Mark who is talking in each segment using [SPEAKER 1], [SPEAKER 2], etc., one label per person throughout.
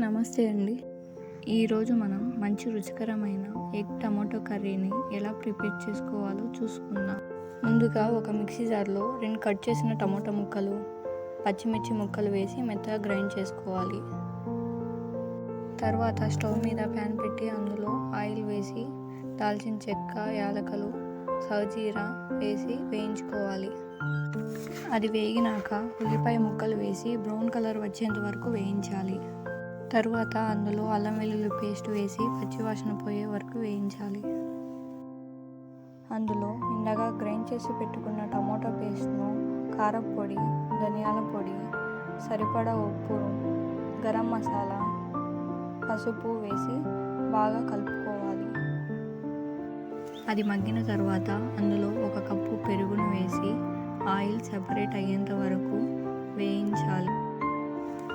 [SPEAKER 1] నమస్తే అండి. ఈరోజు మనం మంచి రుచికరమైన ఎగ్ టమాటో కర్రీని ఎలా ప్రిపేర్ చేసుకోవాలో చూసుకుందాం. ముందుగా ఒక మిక్సీ జార్లో రెండు కట్ చేసిన టమాటో ముక్కలు పచ్చిమిర్చి ముక్కలు వేసి మెత్తగా గ్రైండ్ చేసుకోవాలి. తర్వాత స్టవ్ మీద ప్యాన్ పెట్టి అందులో ఆయిల్ వేసి దాల్చిన చెక్క యాలకలు సహజీరా వేసి వేయించుకోవాలి. అది వేగినాక ఉల్లిపాయ ముక్కలు వేసి బ్రౌన్ కలర్ వచ్చేంత వరకు వేయించాలి. తరువాత అందులో అల్లం వెల్లుల్లి పేస్ట్ వేసి పచ్చివాసన పోయే వరకు వేయించాలి. అందులో ఇండగా గ్రైండ్ చేసి పెట్టుకున్న టమోటా పేస్ట్ను కారం పొడి ధనియాల పొడి సరిపడా ఉప్పు గరం మసాలా పసుపు వేసి బాగా కలుపుకోవాలి. అది మగ్గిన తర్వాత అందులో ఒక కప్పు పెరుగును వేసి ఆయిల్ సెపరేట్ అయ్యేంత వరకు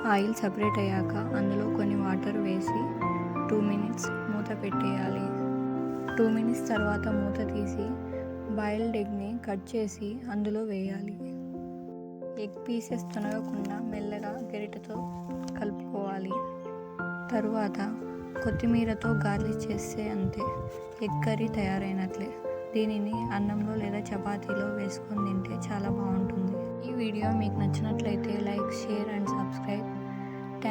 [SPEAKER 1] ఆయిల్ సపరేట్ అయ్యాక అందులో కొన్ని వాటర్ వేసి టూ మినిట్స్ మూత పెట్టేయాలి. టూ మినిట్స్ తర్వాత మూత తీసి బాయిల్డ్ ఎగ్ని కట్ చేసి అందులో వేయాలి. ఎగ్ పీసెస్ తొనగకుండా మెల్లగా గరిటతో కలుపుకోవాలి. తరువాత కొత్తిమీరతో గార్లిక్ చేస్తే అంతే. ఎగ్ కర్రీ తయారైనట్లే. దీనిని అన్నంలో లేదా చపాతీలో వేసుకొని తింటే చాలా బాగుంటుంది. ఈ వీడియో మీకు నచ్చినట్లయితే like share and subscribe